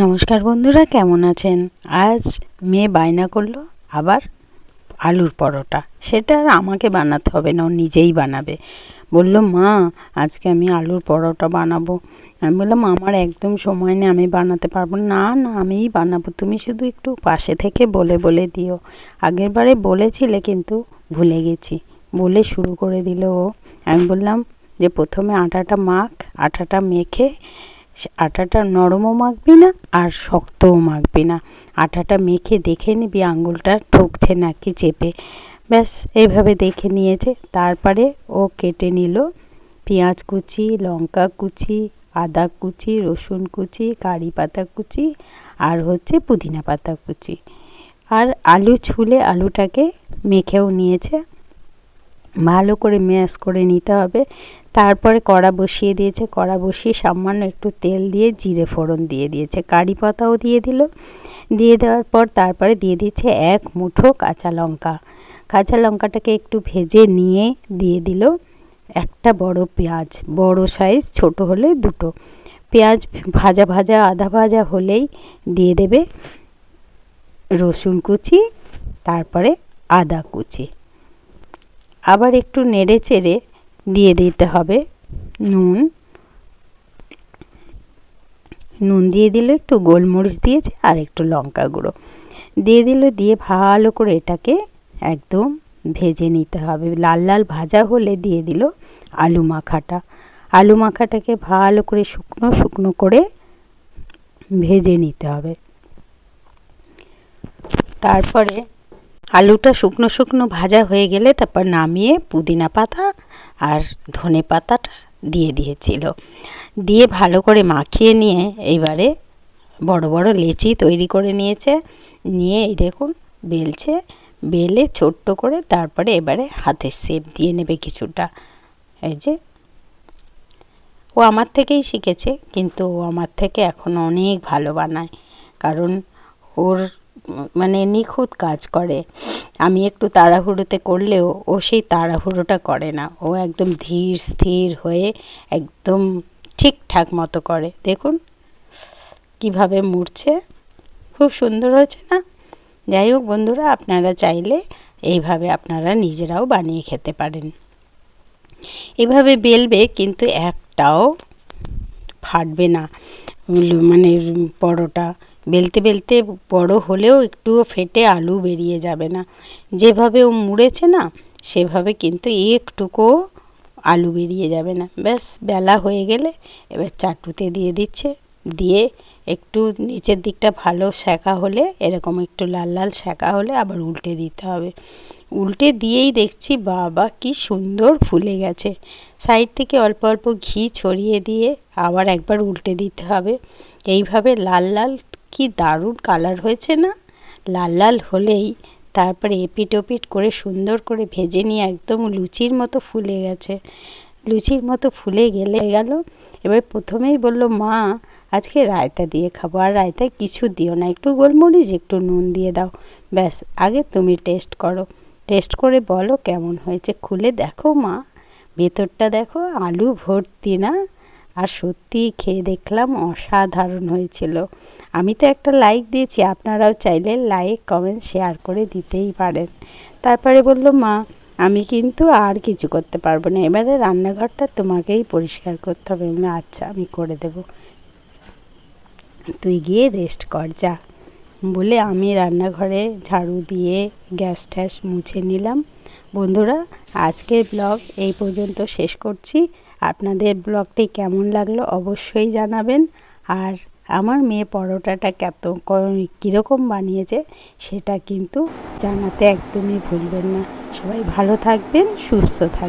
নমস্কার বন্ধুরা, কেমন আছেন? আজ মেয়ে বায়না করল, আবার আলুর পরোটা। সেটা আর আমাকে বানাতে হবে না, ও নিজেই বানাবে। বলল, মা, আজকে আমি আলুর পরোটা বানাবো। আমি বললাম, আমার একদম সময় নেই, আমি বানাতে পারব না। না আমিই বানাবো। তুমি শুধু একটু পাশে থেকে বলে বলে দিও। আগের বারে বলেছিলে, কিন্তু ভুলে গেছি। বলে শুরু করে দিল ও। আমি বললাম যে, প্রথমে আটাটা মাখ, আটাটা মেখে আটাটা নরমও মাখবি না আর শক্তও মাখবি না। আটাটা মেখে দেখে নিবি আঙুলটা ঠকছে নাকি চেপে। ব্যাস এইভাবে দেখে নিয়েছে। তারপরে ও কেটে নিল পেঁয়াজ কুচি, লঙ্কা কুচি, আদা কুচি, রসুন কুচি, কারি পাতা কুচি আর হচ্ছে পুদিনা পাতা কুচি। আর আলু ছুলে আলুটাকে মেখেও নিয়েছে। ভালো করে ম্যাশ করে নিতে হবে। তারপরে কড়া বসিয়ে দিয়েছে। কড়া বসিয়ে সামান্য একটু তেল দিয়ে জিরে ফোড়ন দিয়ে দিয়েছে। কারি পাতাও দিয়ে দিল। দিয়ে দেওয়ার পর তারপরে দিয়ে দিয়েছে এক মুঠো কাঁচা লঙ্কা। কাঁচা লঙ্কাটাকে একটু ভেজে নিয়ে দিয়ে দিল একটা বড় পেঁয়াজ। বড় সাইজ, ছোট হলে দুটো। পেঁয়াজ ভাজা ভাজা, আধা ভাজা হলেই দিয়ে দেবে রসুন কুচি, তারপরে আদা কুচি। আবার একটু নেড়ে চেড়ে দিয়ে দিতে হবে। নুন। নুন দিয়ে দিল একটু গোলমরিচ দিয়েছে আর একটু লঙ্কা গুঁড়ো। দিয়ে দিল, দিয়ে ভালো করে এটাকে একদম ভেজে নিতে হবে। লাল লাল ভাজা হলে দিয়ে দিল আলু মাখাটা। আলু মাখাটাকে ভালো করে শুকনো শুকনো করে ভেজে নিতে হবে। তারপরে আলুটা শুকনো শুকনো ভাজা হয়ে গেলে তারপর নামিয়ে পুদিনা পাতা আর ধনে পাতাটা দিয়ে দিয়েছিল। দিয়ে ভালো করে মাখিয়ে নিয়ে এইবারে বড় বড় লেচি তৈরি করে নিয়েছে। নিয়ে এই দেখুন, বেলছে, বেলে ছোট্ট করে তারপরে এবারে হাতের শেপ দিয়ে নেবে কিছুটা। এই যে, ও আমার থেকেই শিখেছে, কিন্তু ও আমার থেকে এখন অনেক ভালো বানায়। কারণ ওর মানে নিখুঁত কাজ করে। আমি একটু তাড়াহুড়োতে করলেও ও সেই তাড়াহুড়োটা করে না। ও একদম ধীর স্থির হয়ে একদম ঠিকঠাক মতো করে। দেখুন কীভাবে মুড়ছে। খুব সুন্দর হয়েছে না? যাই হোক বন্ধুরা, আপনারা চাইলে এইভাবে আপনারা নিজেরাও বানিয়ে খেতে পারেন। এভাবে বেলবে কিন্তু একটাও ফাটবে না। মানে পরোটা। বেলতে বেলতে বড় হলেও একটুও ফেটে আলু বেরিয়ে যাবে না। যেভাবে ও মুড়েছে না, সেভাবে কিন্তু একটুকুও আলু বেরিয়ে যাবে না। ব্যাস, বেলা হয়ে গেলে এবার চাটুতে দিয়ে দিচ্ছে। দিয়ে একটু নিচের দিকটা ভালো সেঁকা হলে, এরকম একটু লাল লাল সেঁকা হলে আবার উল্টে দিতে হবে। উল্টে দিয়েই দেখছি বাবা কি সুন্দর ফুলে গেছে। সাইড থেকে অল্প অল্প ঘি ছড়িয়ে দিয়ে আবার একবার উল্টে দিতে হবে। এইভাবে লাল লাল কি দারুণ কালার হয়েছে না? লাল লাল হলেই তারপরে এপিট ওপিট করে সুন্দর করে ভেজে নিয়ে একদম লুচির মতো ফুলে গেছে। লুচির মতো ফুলে গেলে গেল। এবার প্রথমেই বলল, মা, আজকে রায়তা দিয়ে খাব। আর রায়তায় কিছু দিও না। একটু গোলমরিচ, একটু নুন দিয়ে দাও। ব্যাস, আগে তুমি টেস্ট করো। টেস্ট করে বলো কেমন হয়েছে। খুলে দেখো মা। ভেতরটা দেখো, আলু ভর্তি না? আর সত্যি খেয়ে দেখলাম অসাধারণ হয়েছিল। আমি তো একটা লাইক দিয়েছি, আপনারাও চাইলে লাইক কমেন্ট শেয়ার করে দিতেই পারেন। তারপরে বলল, মা, আমি কিন্তু আর কিছু করতে পারব না। এবারে রান্নাঘরটা তোমাকেই পরিষ্কার করতে হবে। আচ্ছা আমি করে দেব। তুই গিয়ে রেস্ট কর, যা। বলে আমি রান্নাঘরে ঝাড়ু দিয়ে গ্যাস ট্যাস মুছে নিলাম। বন্ধুরা, আজকের ব্লগ এই পর্যন্ত শেষ করছি। আপনাদের ব্লগটি কেমন লাগল অবশ্যই জানাবেন। আর আমার মেয়ে পরোটাটা কত কীরকম বানিয়েছে সেটা কিন্তু জানাতে একদমই ভুলবেন না। সবাই ভালো থাকবেন, সুস্থ থাকবেন।